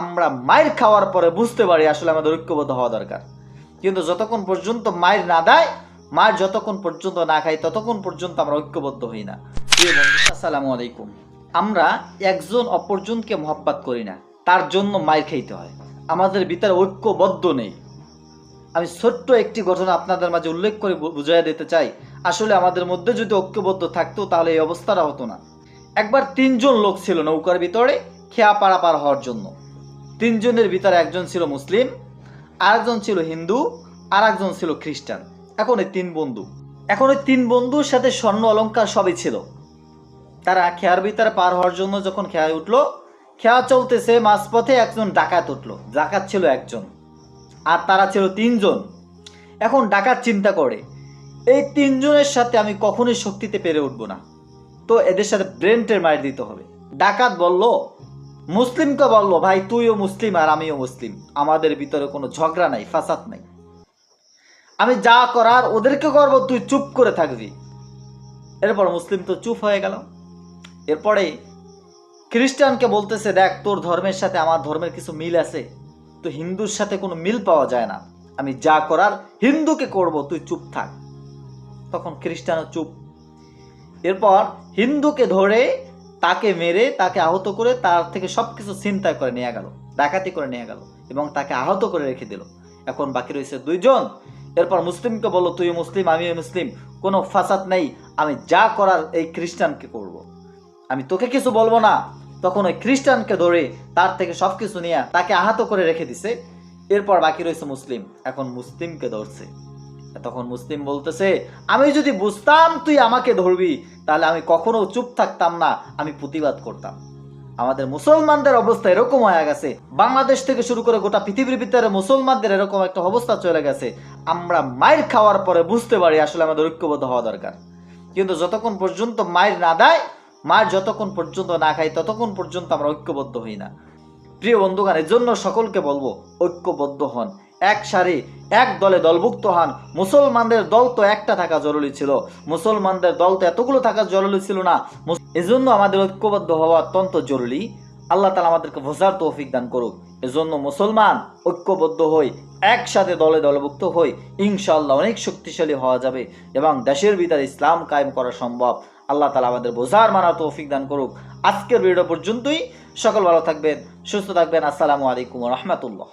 আমরা মায়ের খাওয়ার পরে বুঝতে পারি আসলে আমাদের ঐক্যবদ্ধ হওয়া দরকার। কিন্তু যতক্ষণ পর্যন্ত মায়ের না দেয় মায়ের যতক্ষণ পর্যন্ত না খাই ততক্ষণ পর্যন্ত আমরা ঐক্যবদ্ধ হই না। আসসালামু আলাইকুম। আমরা একজন অপরজনকে মহব্বত করি না, তার জন্য মায়ের খাইতে হয়। আমাদের ভিতরে ঐক্যবদ্ধ নেই। আমি ছোট্ট একটি ঘটনা আপনাদের মাঝে উল্লেখ করে বুঝাইয়া দিতে চাই। আসলে আমাদের মধ্যে যদি ঐক্যবদ্ধ থাকতো, তাহলে এই অবস্থাটা হতো না। একবার তিনজন লোক ছিল নৌকার ভিতরে, খেয়া পারাপার হওয়ার জন্য। তিনজনের ভিতরে একজন ছিল মুসলিম, আরেকজন ছিল হিন্দু আর একজন ছিল খ্রিস্টান। এখন এই তিন বন্ধু। এখন ওই তিন বন্ধুর সাথে স্বর্ণ অলঙ্কার সবই ছিল। তারা খেয়ার ভিতরে পার হওয়ার জন্য যখন খেয়ায় উঠল, খেয়া চলতেছে মাঝপথে একজন ডাকাত উঠল। ডাকাত ছিল একজন। আর তারা ছিল তিনজন। এখন ডাকাত চিন্তা করে, এই তিনজনের সাথে আমি কখনোই শক্তিতে পেরে উঠবো না। তো এদের সাথে ব্রেনটের মার দিতে হবে। ডাকাত বলল মুসলিমকে বলল, ভাই, তুইও মুসলিম আর আমিও মুসলিম। আমাদের ভিতরে কোনো ঝগড়া নাই, ফাসাদ নাই। আমি যা করার ওদেরকে করব, তুই চুপ করে থাকবি। এরপর মুসলিম তো চুপ হয়ে গেল। এরপরে খ্রিস্টানকে বলতেছে, দেখ, তোর ধর্মের সাথে আমার ধর্মের কিছু মিল আছে, তো হিন্দুর সাথে কোনো মিল পাওয়া যায় না। আমি যা করার হিন্দুকে করব, তুই চুপ থাক। তখন খ্রিস্টানও চুপ। এরপর হিন্দুকে ধরে তাকে মেরে, তাকে আহত করে তার থেকে সব কিছু চিন্তায় করে নিয়ে গেল, ডাকাতি করে নিয়ে গেল এবং তাকে আহত করে রেখে দিল। এখন বাকি রয়েছে দুইজন। এরপর মুসলিমকে বলল, তুই মুসলিম, আমিও মুসলিম, কোনো ফাসাদ নেই, আমি যা করার এই খ্রিস্টানকে করব। আমি তোকে কিছু বলব না। তখন ওই খ্রিস্টানকে ধরে তার থেকে সব কিছু নিয়ে তাকে আহত করে রেখে দিছে। এরপর বাকি রয়েছে মুসলিম, এখন মুসলিমকে ধরছে। তখন মুসলিম বলতেছে, আমি যদি বুঝতাম তুই আমাকে ধরবি, তাহলে আমি কখনো চুপ থাকতাম না, আমি প্রতিবাদ করতাম। আমাদের মুসলমানদের অবস্থা এরকম হয়ে গেছে। বাংলাদেশ থেকে শুরু করে গোটা পৃথিবীর ভিতরে মুসলমানদের এরকম একটা অবস্থা চলে গেছে। আমরা মায়ের খাওয়ার পরে বুঝতে পারি আসলে আমাদের ঐক্যবদ্ধ হওয়া দরকার। কিন্তু যতক্ষণ পর্যন্ত মায়ের না দেয় মায়ের যতক্ষণ পর্যন্ত না খাই ততক্ষণ পর্যন্ত আমরা ঐক্যবদ্ধ হই না। প্রিয় বন্ধুগণ, এর জন্য সকলকে বলব, ঐক্যবদ্ধ হন। এক সারি, এক দলে দলভুক্ত হন। মুসলমানদের দল তো একটা থাকা জরুরি ছিল। মুসলমানদের দল তো এতগুলো থাকা জরুরি ছিল না। এজন্য আমাদের ঐক্যবদ্ধ হওয়া অত্যন্ত জরুরি। আল্লাহ তালা আমাদেরকে বোঝার তৌফিক দান করুক। এজন্য মুসলমান ঐক্যবদ্ধ হই, একসাথে দলে দলভুক্ত হই, ইনশাআল্লাহ অনেক শক্তিশালী হওয়া যাবে এবং দেশের ভিতরে ইসলাম কায়েম করা সম্ভব। আল্লাহ তালা আমাদের বোঝার, মানার তৌফিক দান করুক। আজকের ভিডিও পর্যন্তই। সকল ভালো থাকবেন, সুস্থ থাকবেন। আসসালামু আলাইকুম রহমতুল্লাহ।